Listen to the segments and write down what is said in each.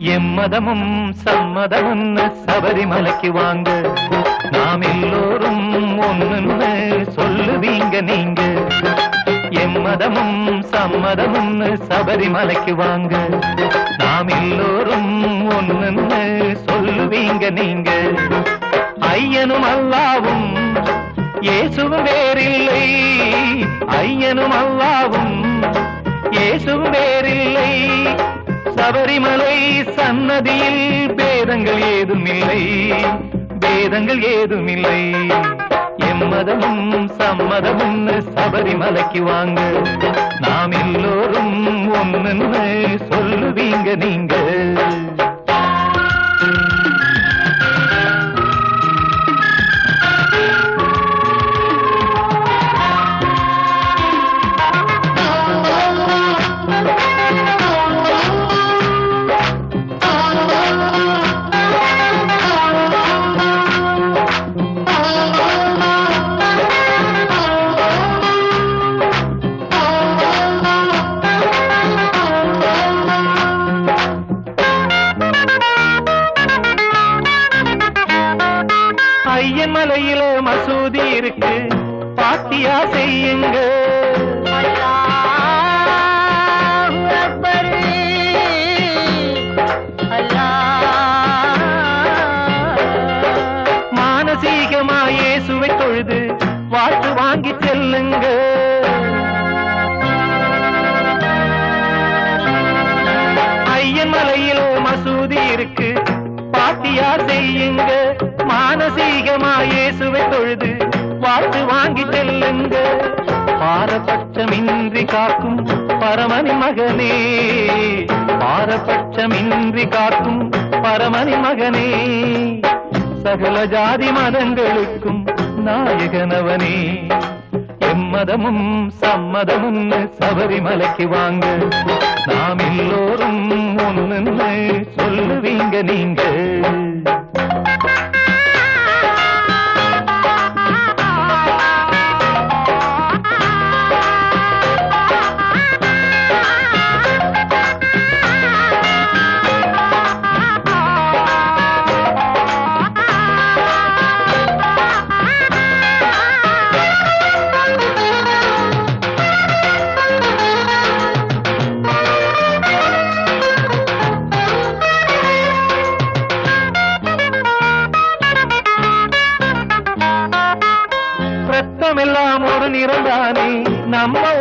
எம்மதமும் சம்மதமுன்னு சபரிமலைக்கு வாங்க. நாம் எல்லோரும் ஒண்ணுன்னு சொல்லுவீங்க நீங்க. எம்மதமும் சம்மதமுன்னு சபரிமலைக்கு வாங்க. நாம் எல்லோரும் ஒண்ணுன்னு சொல்லுவீங்க நீங்க. ஐயனும் அல்லாவும் இயேசுவும் வேறில்லை. ஐயனும் அல்லாவும் இயேசுவும் வேறில்லை. சபரிமலை சன்னதியில் பேதங்கள் ஏதும் இல்லை. பேதங்கள் ஏதும் இல்லை. எம்மதமும் சம்மதமும் சபரிமலைக்கு வாங்க. நாம் எல்லோரும் ஒன்னு சொல்லுவீங்க நீங்க. மசூதி இருக்கு. பாத்தியா செய்யுங்க. அல்லாஹு அக்பர். அல்லாஹ். மானசீகமா இயேசுவை தொழுது வாழ்த்து வாங்கி செல்லுங்க. ஐயன் மலையில மசூதி இருக்கு. பாத்தியா செய்யுங்க. மானசீகமா இயேசுவை தொழுது வாழ்த்து வாங்கி செல்லுங்க. பாரபட்சமின்றி காக்கும் பரமணி மகனே. பாரபட்சமின்றி காக்கும் பரமணி மகனே. சகல ஜாதி மதங்களுக்கும் நாயகனவனே. எம்மதமும் சம்மதமும் சபரிமலைக்கு வாங்க. நாம் எல்லோரும் ஒண்ணுன்னு சொல்லுவீங்க நீங்கள்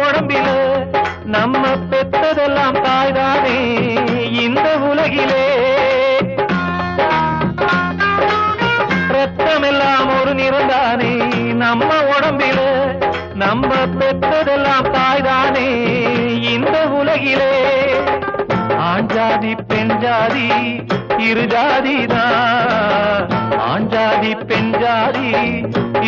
உடம்பில நம்ம பெற்றதெல்லாம் தாய்தானே இந்த உலகிலே. ரத்தமெல்லாம் ஒரு நிறந்தானே நம்ம உடம்பில நம்ம பெற்றதெல்லாம் தாய்தானே இந்த உலகிலே. ஆண் ஜாதி பெண் ஜாதி இரு ஜாதிதான். ஆண் ஜாதி பெண் ஜாதி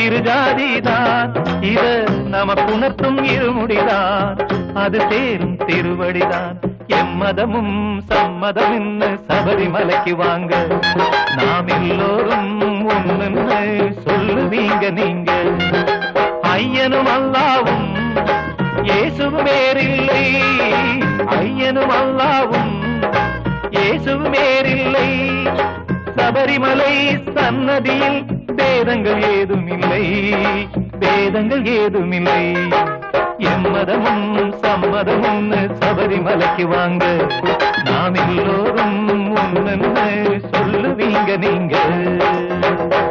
இரு ஜாதிதான். இத நமக்குணர்த்தும் இருமுடிதான் அது சேரும் திருவடிதான். எம்மதமும் சம்மதம் சபரிமலைக்கு வாங்க. நாம் எல்லோரும் ஒண்ணுன்னு சொல்லுவீங்க நீங்க. ஐயனும் அல்லாவும் இயேசுவும் வேறில்லை. ஐயனும் அல்லாவும் இயேசுவும் வேறில்லை. சபரிமலை சன்னதியில் பேதங்கள் ஏதுமில்லை பேதங்கள் ஏதும் எம்மதமும் சம்மதமும் சபரிமலைக்கு வாங்க நாம் எல்லோரும் ஒண்ணுன்னு சொல்லுவீங்க நீங்கள்.